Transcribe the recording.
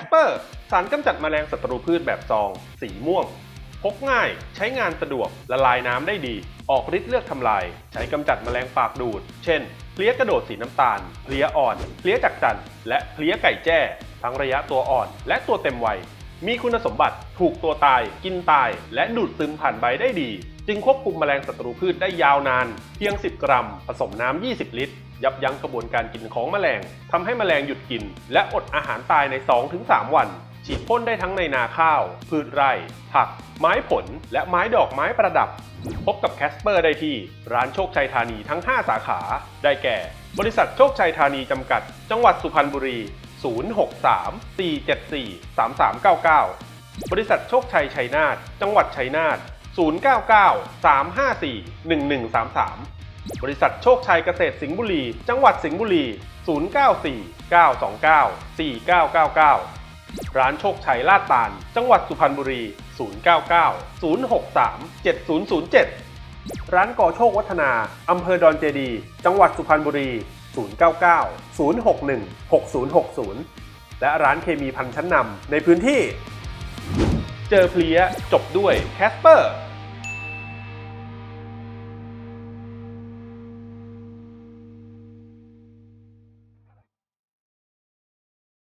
สเปอร์สารกำจัดแมลงศัตรูพืชแบบซอง สีม่วง พกง่าย ใช้งานสะดวก ละลายน้ำได้ดี ออกฤทธิ์เลือกทำลาย ใช้กำจัดแมลงปากดูด เช่น เพลี้ยกระโดดสีน้ำตาล เพลี้ยอ่อน เพลี้ยจักจั่นและเพลี้ยไก่แจ้ ทั้งระยะตัวอ่อน และตัวเต็มวัย มีคุณสมบัติถูกตัวตาย กินตาย และดูดซึมผ่านใบได้ดี จึงควบคุมแมลงศัตรูพืชได้ยาวนาน เพียง 10 กรัม ผสมน้ำ 20 ลิตร ยับยั้งกระบวนการกินของแมลงทำให้แมลงหยุดกิน และอดอาหารตายใน 2-3 วัน ฉีดพ่นได้ทั้งในนาข้าว พืชไร่ ผัก ไม้ผล และไม้ดอกไม้ประดับ พบกับแคสเปอร์ได้ที่ ร้านโชคชัยธานีทั้ง 5 สาขา ได้แก่ บริษัทโชคชัยธานีจำกัด จังหวัดสุพรรณบุรี 063 474 3399 บริษัทโชคชัยชัยนาทจังหวัดชัยนาท099 354 1133 บริษัทโชคชัยเกษตรสิงห์บุรี จังหวัดสิงห์บุรี 094 929 4999 ร้านโชคชัยลาดตาล จังหวัดสุพรรณบุรี 099 063 7007 ร้านก่อโชควัฒนา อำเภอดอนเจดี จังหวัดสุพรรณบุรี 099 061 6060 และร้านเคมีพันชั้นนำในพื้นที่ เจอเพลียจบด้วยแคสเปอร์